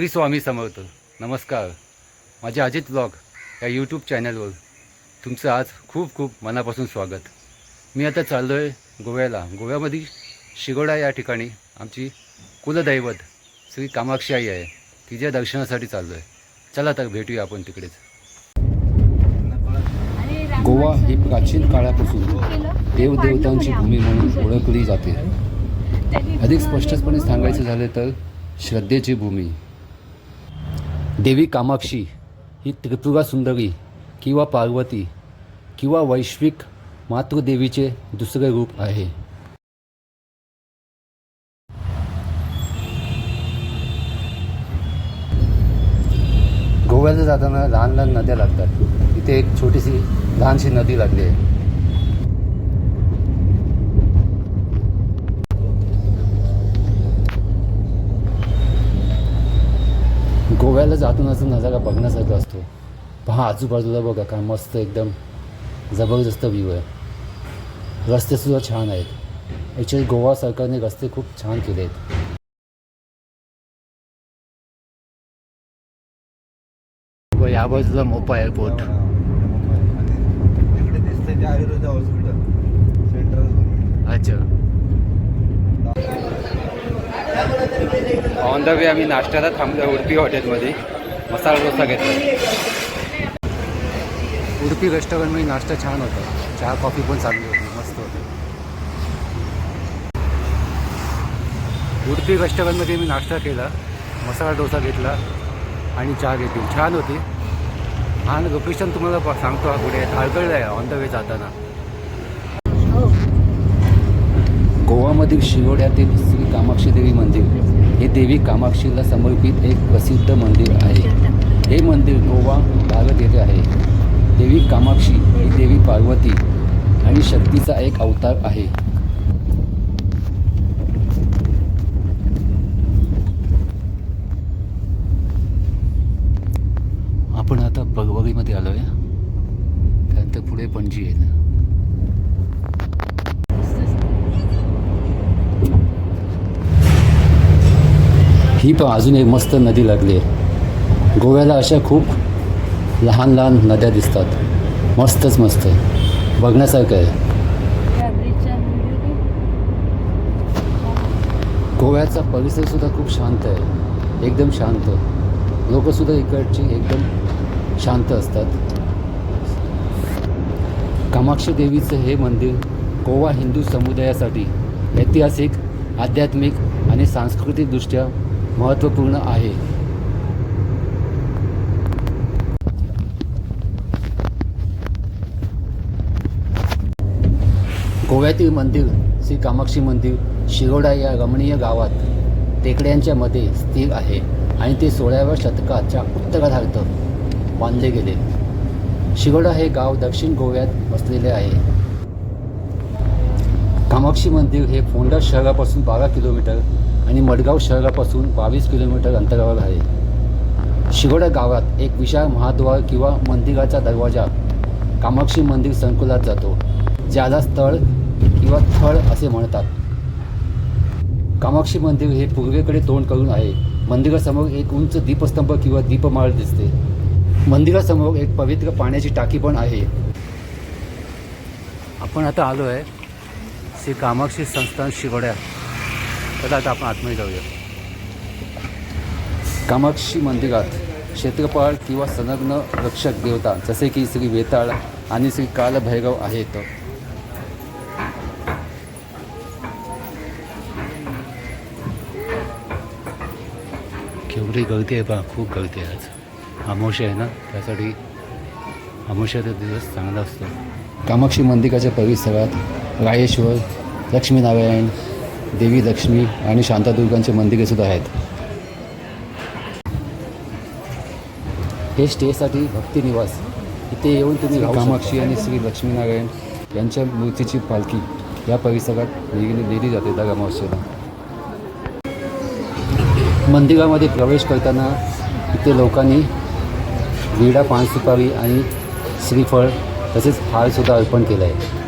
श्री स्वामी समर्थ. नमस्कार. माझ्या अजित ब्लॉग या यूट्यूब चॅनलवर तुमचं आज खूप खूप मनापासून स्वागत. मी आता चाललो आहे गोव्याला. गोव्यामध्ये शिगोडा या ठिकाणी आमची कुलदैवत श्री कामाक्षी आई आहे. तिच्या दर्शनासाठी चाललो आहे चला तर भेटूया आपण तिकडेच. गोवा ही प्राचीन काळापासून देवदेवतांची भूमी म्हणून ओळखली जाते. अधिक स्पष्टपणे सांगायचं झालं तर श्रद्धेची भूमी. देवी कामाक्षी ही त्रिपुरा सुंदरी किंवा पार्वती किंवा वैश्विक मातृदेवीचे दुसरे रूप आहे. गोव्याला जाताना लहान लहान नद्या लागतात. इथे एक छोटीशी लहानशी नदी लागली आहे. गोव्याला जातानाचा नजारा बघण्यासारखा असतो. पहा आजूबाजूला बघा काय मस्त एकदम जबरदस्त व्ह्यू आहे. रस्तेसुद्धा छान आहेत. ॲक्च्युली गोवा सरकारने रस्ते खूप छान केले आहेत. या बाजूला मोपा एअरपोर्ट अच्छा. ऑन द वे आम्ही नाश्त्याला थांबलो उडपी हॉटेलमध्ये. मसाला डोसा घेतला. उडपी रेस्टॉरंटमध्ये नाश्ता छान होता. चहा कॉफी पण चांगली होती. मस्त होती. उडपी रेस्टॉरंटमध्ये मी नाश्ता केला मसाला डोसा घेतला आणि चहा घेतली. छान होती. हा लोकेशन तुम्हाला प- सांगतो हा पुढे. थाळगडला आहे ऑन द वे जाताना. गोवामधील शिरोड्यातील श्री कामाक्षी देवी मंदिर. हे देवी कामाक्षीला समर्पित एक प्रसिद्ध मंदिर आहे. हे मंदिर गोवा भारत येथे आहे. देवी कामाक्षी ही देवी पार्वती आणि शक्तीचा एक अवतार आहे आपण आता बगवगीमध्ये आलो आहे त्यानंतर पुढे पणजी आहे ही पण अजून एक मस्त नदी लागली आहे. गोव्याला अशा खूप लहान लहान नद्या दिसतात. मस्तच मस्त बघण्यासारखं आहे. गोव्याचा परिसरसुद्धा खूप शांत आहे. एकदम शांत. लोकंसुद्धा इकडची एकदम शांत असतात. कामाक्षी देवीचं हे मंदिर गोवा हिंदू समुदायासाठी ऐतिहासिक आध्यात्मिक आणि सांस्कृतिकदृष्ट्या महत्त्वपूर्ण आहे. गोव्यातील मंदिर श्री कामाक्षी मंदिर शिरोडा या रमणीय गावात टेकड्यांच्या मध्ये स्थिर आहे आणि ते सोळाव्या शतकाच्या उत्तरार्थ बांधले गेले. शिरोडा हे गाव दक्षिण गोव्यात वसलेले आहे. कामाक्षी मंदिर हे फोंडा शहरापासून बारा किलोमीटर आणि मडगाव शहरापासून बावीस किलोमीटर अंतरावर आहे. शिरोडा गावात एक विशाल महाद्वार किंवा मंदिराचा दरवाजा कामाक्षी मंदिर संकुलात जातो ज्याला स्थळ किंवा थळ असे म्हणतात. कामाक्षी मंदिर हे पूर्वेकडे तोंड करून आहे. मंदिरासमोर एक उंच दीपस्तंभ किंवा दीपमाळ दिसते. मंदिरासमोर एक पवित्र पाण्याची टाकी पण आहे. आपण आता आलो आहे श्री कामाक्षी संस्थान शिरोड्या तर आता आपण आतमध्ये जाऊया. कामाक्षी मंदिरात क्षेत्रपाळ किंवा संलग्न रक्षक देवता जसे की श्री वेताळ आणि श्री कालभैरव आहेत. केवढी गर्दी आहे पहा खूप गर्दी आहे आज. अमावस्या आहे ना त्यासाठी अमावस्याचा दिवस चांगला असतो. कामाक्षी मंदिराच्या परिसरात रायेश्वर लक्ष्मीनारायण देवी लक्ष्मी आणि शांतादुर्गांचे मंदिरे सुद्धा आहेत. हे स्टेसाठी भक्ती निवास इथे येऊन तुम्ही कामाक्षी आणि श्री लक्ष्मीनारायण यांच्या मूर्तीची पालखी या परिसरात नेली नेली जाते दर अमावस्येला. मंदिरामध्ये प्रवेश करताना इथे लोकांनी विडा पान सुपारी आणि श्रीफळ तसेच हारसुद्धा अर्पण केलं आहे.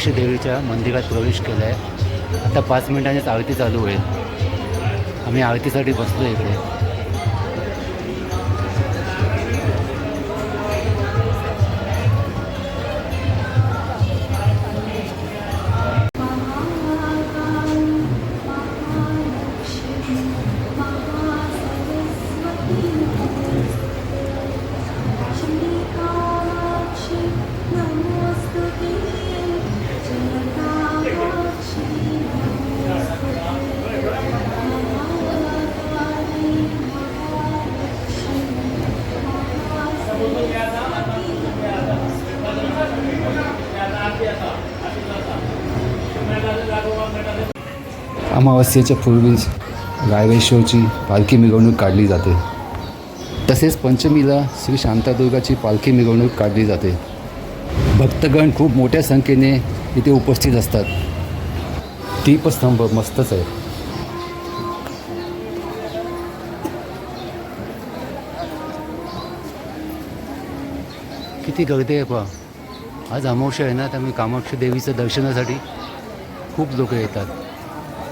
कामाक्षी देवीच्या मंदिरात प्रवेश केला आहे आता पाच मिनिटांनीच आरती चालू होईल. आम्ही आरतीसाठी बसलो इकडे. अमावस्येच्या पूर्वीच गायवेश्वरची पालखी मिरवणूक काढली जाते. तसेच पंचमीला श्री शांतादुर्गाची पालखी मिरवणूक काढली जाते. भक्तगण खूप मोठ्या संख्येने इथे उपस्थित असतात. दीपस्तंभ मस्तच आहे. किती गर्दी आहे पहा आज अमावस्या आहे ना त्यामुळे कामाक्षी देवीचं दर्शनासाठी खूप लोक येतात.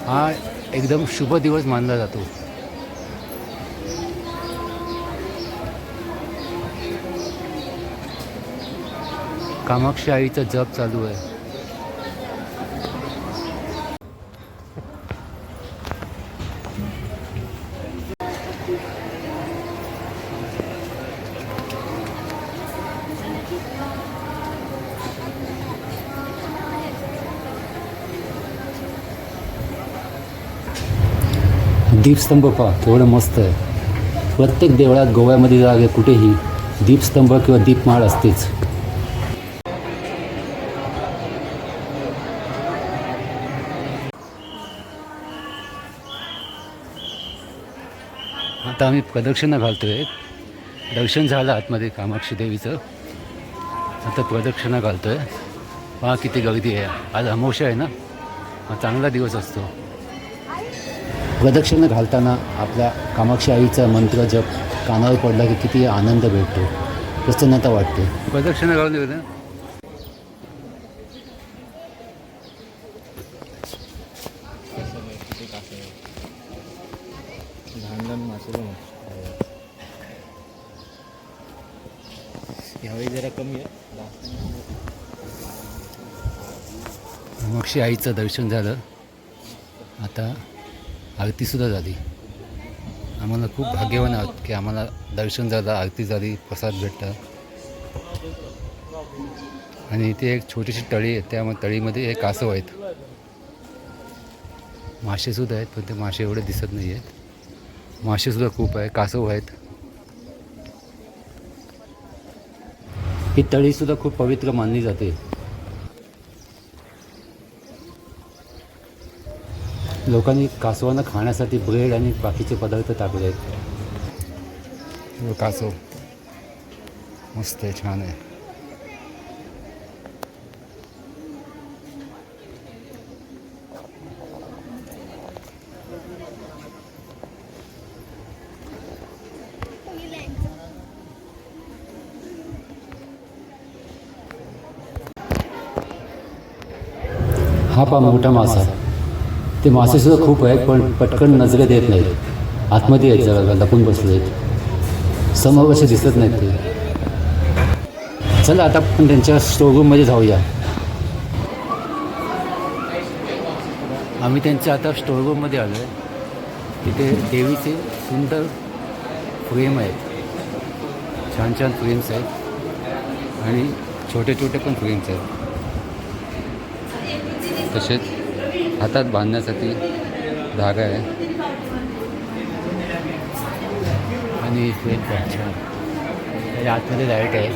हा एकदम शुभ दिवस मानला जातो. कामाक्षी आईचा जप चालू आहे. दीपस्तंभ पहा केवढं मस्त आहे. प्रत्येक देवळात गोव्यामध्ये जागे कुठेही दीपस्तंभ किंवा दीपमाळ असतेच. आता आम्ही प्रदक्षिणा घालतोय. दर्शन झालं आतमध्ये कामाक्षी देवीचं. आता प्रदक्षिणा घालतोय. पहा किती गर्दी आहे. आज अमावस्या आहे ना? हा चांगला दिवस असतो. प्रदक्षिणा घालताना आपल्या कामाक्षी आईचा मंत्र जप कानावर पडला की किती आनंद भेटतो प्रसन्नता वाटते. प्रदक्षिणा घालून. यावेळी जरा कमी आहे. कामाक्षी आईचं दर्शन झालं. आता आरतीसुद्धा झाली. आम्हाला खूप भाग्यवान आहोत की आम्हाला दर्शन झालं आरती झाली प्रसाद भेटला. आणि इथे एक छोटीशी तळी आहे त्या तळीमध्ये एक कासव आहेत. मासेसुद्धा आहेत पण ते मासे एवढे दिसत नाही आहेत. मासेसुद्धा खूप आहे कासव आहेत. ही तळीसुद्धा खूप पवित्र मानली जाते. लोकांनी कासवांना खाण्यासाठी ब्रेड आणि बाकीचे पदार्थ टाकले. आहेत कासव. मस्त आहे छान आहे. हा पा मोठा मासा. ते मासेसुद्धा खूप आहेत पण पटकन नजरेत येत नाहीत. आतमध्ये आहेत जरा लपून बसले आहेत. समोर असे दिसत नाहीत ते. चला आता आपण त्यांच्या स्टोरूममध्ये जाऊया. आम्ही त्यांच्या आता स्टोरूममध्ये आलो आहे तिथे देवीचे सुंदर फ्रेम आहेत. छान छान फ्रेम्स आहेत. आणि छोटे छोटे पण फ्रेम्स आहेत. तसेच हातात बांधण्यासाठी धागा आहे. आणि आतमध्ये लाइट आहे.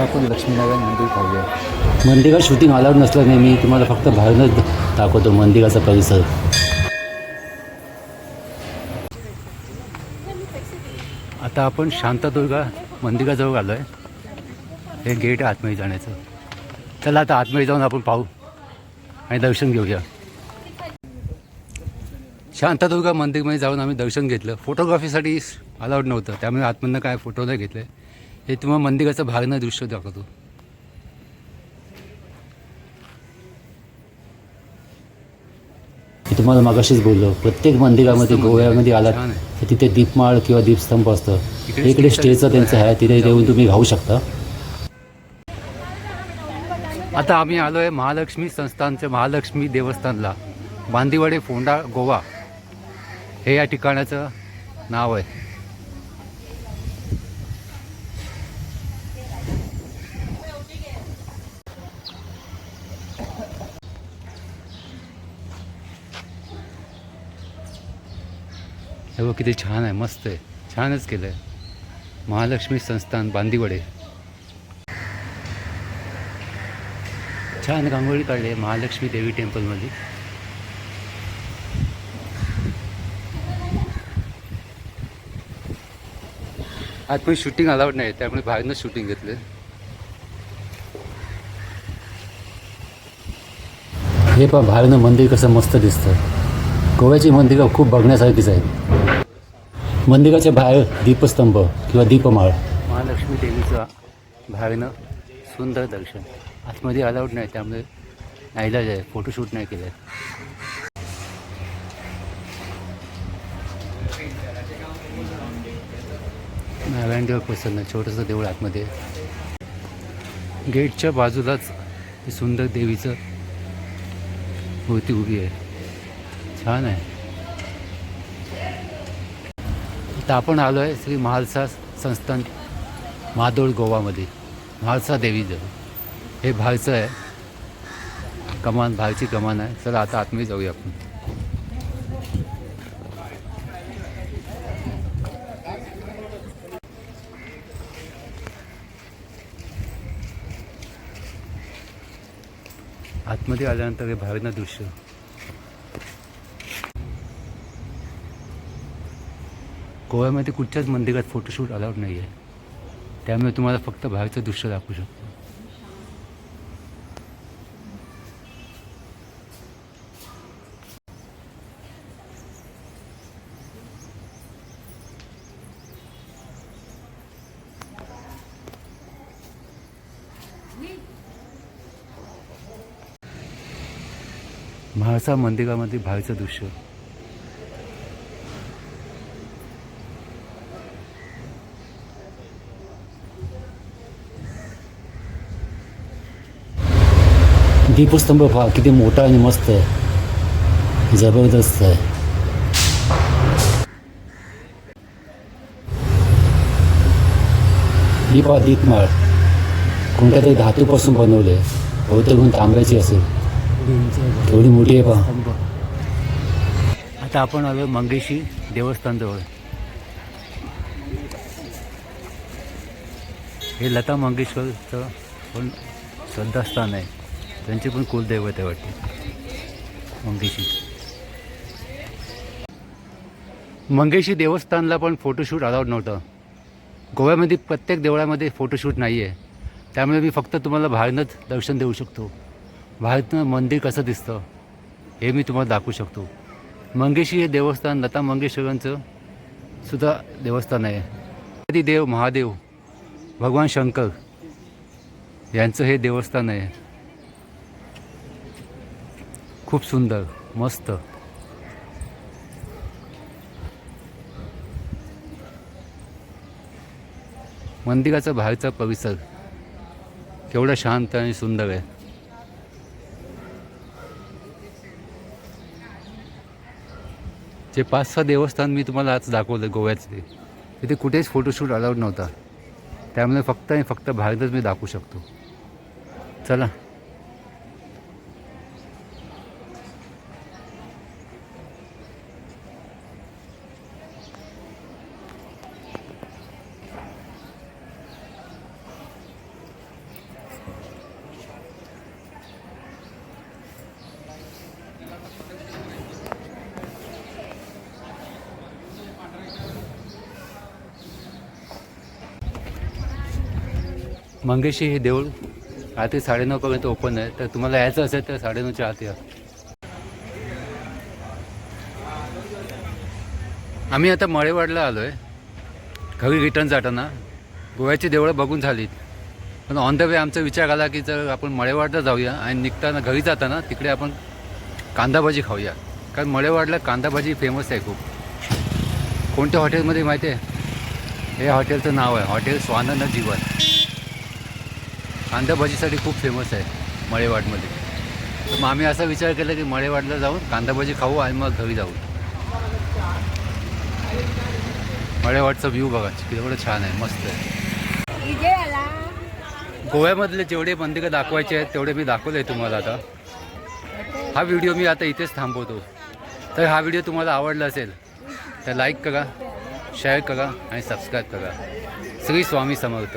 आता आपण लक्ष्मीनारायण मंदिर पाहूया. मंदिरात शूटिंग अलाउड नसलं नाही मी तुम्हाला फक्त बाहेरनच दाखवतो मंदिराचा परिसर. आता आपण शांतादुर्गा मंदिराजवळ आलो आहे हे गेट आहे आतमध्ये जाण्याचं. चला आता आतमध्ये जाऊन आपण पाहू आणि दर्शन घेऊया. शांतादुर्गा मंदिरमध्ये जाऊन आम्ही दर्शन घेतलं. फोटोग्राफीसाठी अलाउड नव्हतं त्यामुळे आतमधनं काय फोटो नाही घेतले. हे तुम्हाला मंदिराचं भागनं दृश्य दाखवतो. मी तुम्हाला मगाशीच बोललो प्रत्येक मंदिरामध्ये गोव्यामध्ये. आलात. तर तिथे दीपमाळ किंवा दीपस्तंभ असतं. इकडे स्टेचं त्यांचं आहे तिथे येऊन तुम्ही राहू शकता. आता आम्ही आलो आहे महालक्ष्मी संस्थानच्या महालक्ष्मी देवस्थानला. बांदिवाडे फोंडा गोवा. हे या ठिकाणाचं नाव आहे. हे बघ किती छान आहे मस्त आहे. छानच केलं आहे महालक्ष्मी संस्थान बांदिवडे. छान रांगोळी काढली आहे महालक्ष्मी देवी टेम्पलमध्ये आज पण शूटिंग अलाउड नाही त्यामुळे बाहेरनं शूटिंग घेतलं हे पण बाहेरनं मंदिर कसं मस्त दिसतं गोव्याची मंदिरं खूप बघण्यासारखीच आहेत. मंदिराच्या बाहेर दीपस्तंभ किंवा दीपमाळ. महालक्ष्मी देवीचा बाहेरनं सुंदर दर्शन. आतमध्ये अलाउड नाही त्यामुळे नाईलाज आहे फोटोशूट नाही केलं नारायण देव प्रसन्न छोटंसं देऊळ आतमध्ये. गेटच्या बाजूलाच सुंदर देवीचं मूर्ती उभी आहे. छान आहे. आता आपण आलो आहे श्री महालसा संस्थान मादोळ गोवामध्ये. महाळसा देवी देव हे भालचं आहे. कमान भालची कमान आहे. चला आता आतमध्ये जाऊया आपण. आतमध्ये आल्यानंतर हे भावना दृश्य. गोव्यामध्ये कुठच्याच मंदिरात फोटोशूट अलाउड नाही आहे त्यामुळे तुम्हाला फक्त बाहेरचं दृश्य दाखवू शकतो. म्हाळसा मंदिरामध्ये बाहेरचं दृश्य. दीपस्तंभ पहा किती मोठा आणि मस्त आहे. जबरदस्त आहे. ही पहा दीपमाळ. कोणत्या तरी धातूपासून बनवले बहुतेक म्हणून तांब्याची असेल. थोडी मोठी आहे पहा. आता आपण आलो मंगेशी देवस्थानजवळ. हे लता मंगेशकरचं पण श्रद्धास्थान आहे. त्यांचे पण कुलदैवत आहे वाटते. मंगेशी. मंगेशी देवस्थानला पण फोटोशूट अलाउड नव्हतं. गोव्यामध्ये प्रत्येक देवळामध्ये फोटोशूट नाही आहे त्यामुळे मी फक्त तुम्हाला बाहेरनंच दर्शन देऊ शकतो. बाहेरनं मंदिर कसं दिसतं हे मी तुम्हाला दाखवू शकतो. मंगेशी हे देवस्थान लता मंगेशकरांचं सुद्धा देवस्थान आहे. देव महादेव भगवान शंकर यांचं हे देवस्थान आहे. खूप सुंदर मस्त. मंदिराचा बाहेरचा परिसर केवढा शांत आणि सुंदर आहे. जे पाच सहा देवस्थान मी तुम्हाला आज दाखवलं गोव्यातले तिथे कुठेच फोटोशूट अलाउड नव्हता. त्यामुळे फक्त आणि फक्त बाहेरच मी दाखवू शकतो. चला. मंगेशी हे देऊळ रात्री साडेनऊपर्यंत ओपन आहे. तर तुम्हाला यायचं असेल तर साडेनऊच्या आत या. आम्ही आता मळेवाडला आलो आहे घरी रिटर्न जाताना. गोव्याची देवळं बघून झालीत. पण ऑन द वे आमचा विचार आला की जर आपण मळेवाडला जाऊया आणि निघताना घरी जाताना तिकडे आपण कांदाभाजी खाऊया. कारण मळेवाडला कांदाभाजी फेमस आहे खूप. कोणत्या हॉटेलमध्ये माहिती आहे? हे हॉटेलचं नाव आहे. हॉटेल स्वानंद जीवन. कांदाभाजीसाठी खूप फेमस आहे मळेवाडमध्ये. तर मग आम्ही असा विचार केला की मळेवाडला जाऊन कांदाभाजी खाऊ आणि मग घरी जाऊ. मळेवाडचा व्ह्यू बघा केवढं छान आहे मस्त आहे. गोव्यामधले जेवढे मंदिरं दाखवायचे आहेत तेवढे मी दाखवले तुम्हाला आता. हा व्हिडिओ मी आता इथेच थांबवतो. तर हा व्हिडिओ तुम्हाला आवडला असेल तर लाईक करा शेअर करा आणि सबस्क्राईब करा. श्री स्वामी समर्थ.